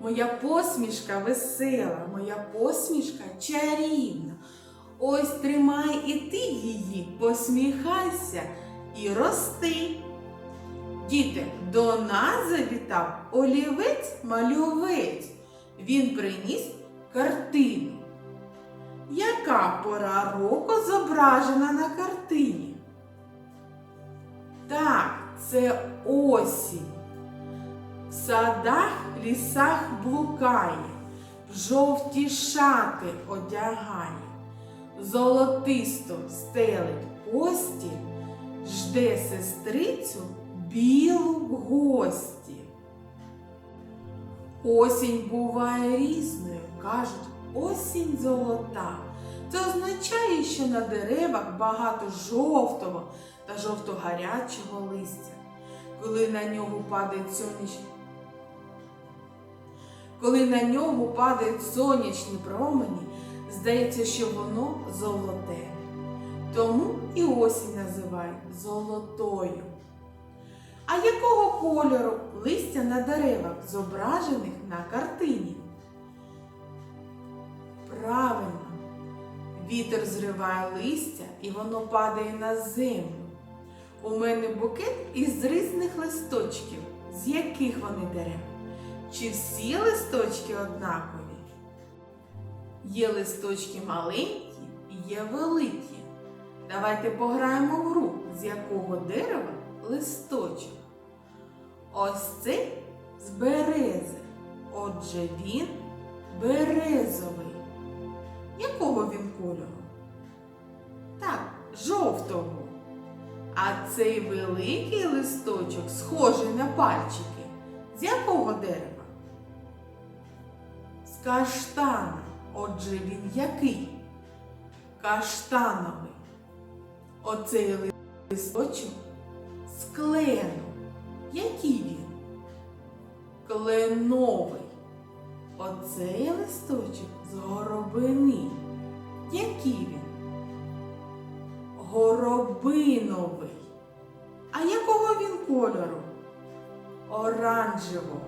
Моя посмішка весела, моя посмішка чарівна. Ось тримай і ти її, посміхайся і рости. Діти, до нас завітав олівець-малювець. Він приніс картину. Яка пора року зображена на картині? Так, це осінь. В садах, лісах блукає, в жовті шати одягає, золотисто стелить постіль, жде сестрицю білу в гості. Осінь буває різною, кажуть, осінь золота. Це означає, що на деревах багато жовтого та жовто-гарячого листя. Коли на нього падають сонячні коли на нього падають сонячні промені, здається, що воно золоте. Тому і осінь називають золотою. А якого кольору листя на деревах, зображених на картині? Правильно, вітер зриває листя і воно падає на землю. У мене букет із різних листочків. З яких вони дерев? Чи всі листочки однакові? Є листочки маленькі і є великі. Давайте пограємо в гру, з якого дерева листочок. Ось цей з берези. Отже, він березовий. Якого він кольору? Так, жовтого. А цей великий листочок, схожий на пальчики, з якого дерева? З каштана. Отже, він який? Каштановий. Оцей листочок з клену. Який він? Кленовий. Оцей листочок з горобини. Який він? Горобиновий. А якого він кольору? Оранжевого.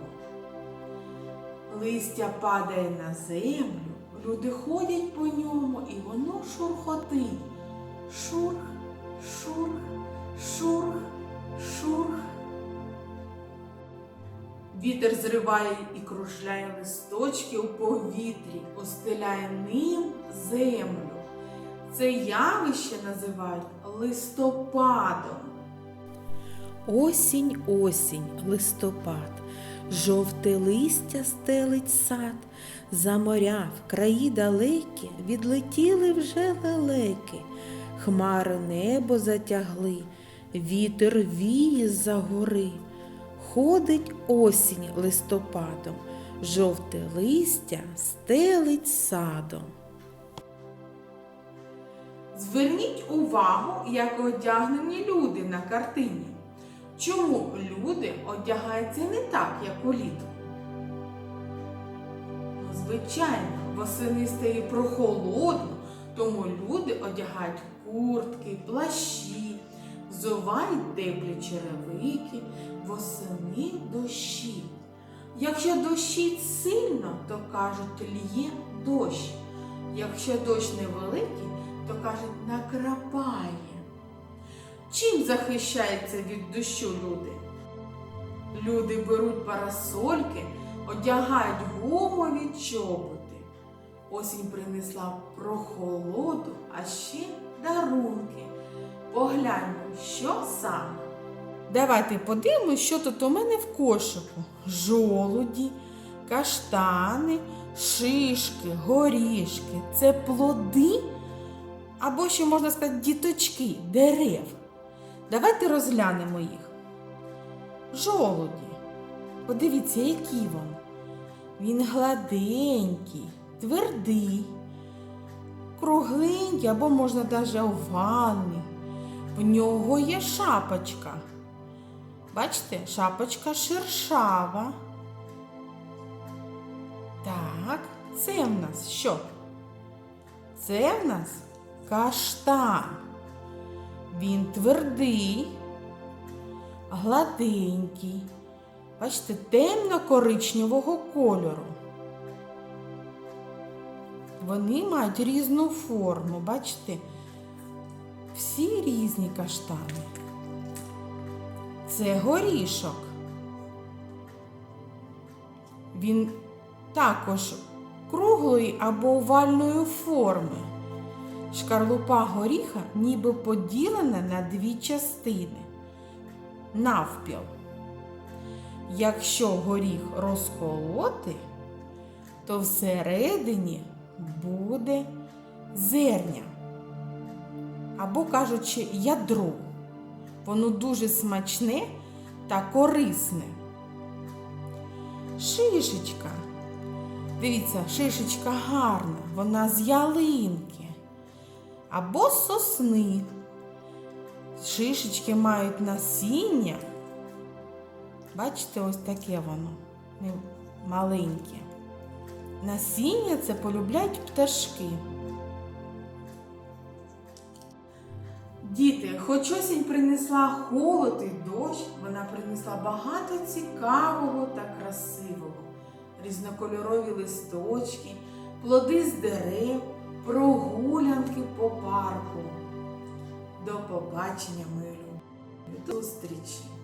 Листя падає на землю, люди ходять по ньому і воно шурхотить. Шурх, шурх, шурх, шурх. Вітер зриває і кружляє листочки у повітрі, остеляє ним землю. Це явище називають листопадом. Осінь, осінь, листопад, жовте листя стелить сад, за моря в краї далекі відлетіли вже лелеки, хмари небо затягли, вітер віє за гори. Ходить осінь листопадом, жовте листя стелить садом. Зверніть увагу, як одягнені люди на картині. Чому люди одягаються не так, як улітку? Ну, звичайно, восени стає прохолодно, тому люди одягають куртки, плащі, взувають теплі черевики, восени дощі. Якщо дощить сильно, то кажуть лє дощ. Якщо дощ невеликий, то кажуть накрапає. Чим захищаються від дощу люди? Люди беруть парасольки, одягають гумові чоботи. Осінь принесла прохолоду, а ще дарунки. Погляньмо, що саме. Давайте подивимось, що тут у мене в кошику. Жолуді, каштани, шишки, горішки. Це плоди або ще можна сказати діточки дерев. Давайте розглянемо їх. Жолуді. Подивіться, які вони. Він гладенький, твердий, кругленький або можна навіть овальний. В нього є шапочка. Бачите, шапочка шершава. Так, це в нас що? Це в нас каштан. Він твердий, гладенький, бачите, темно-коричневого кольору. Вони мають різну форму, бачите? Всі різні каштани. Це горішок. Він також круглої або овальної форми. Шкарлупа горіха ніби поділена на дві частини. Навпіл. Якщо горіх розколоти, то всередині буде зерня. Або кажучи, ядро. Воно дуже смачне та корисне. Шишечка. Дивіться, шишечка гарна, вона з ялинки або сосни. Шишечки мають насіння. Бачите, ось таке воно маленьке. Насіння це полюбляють пташки. Діти, хоч осінь принесла холод і дощ, вона принесла багато цікавого та красивого. Різнокольорові листочки, плоди з дерев, прогулянки по парку. До побачення, милю. До зустрічі!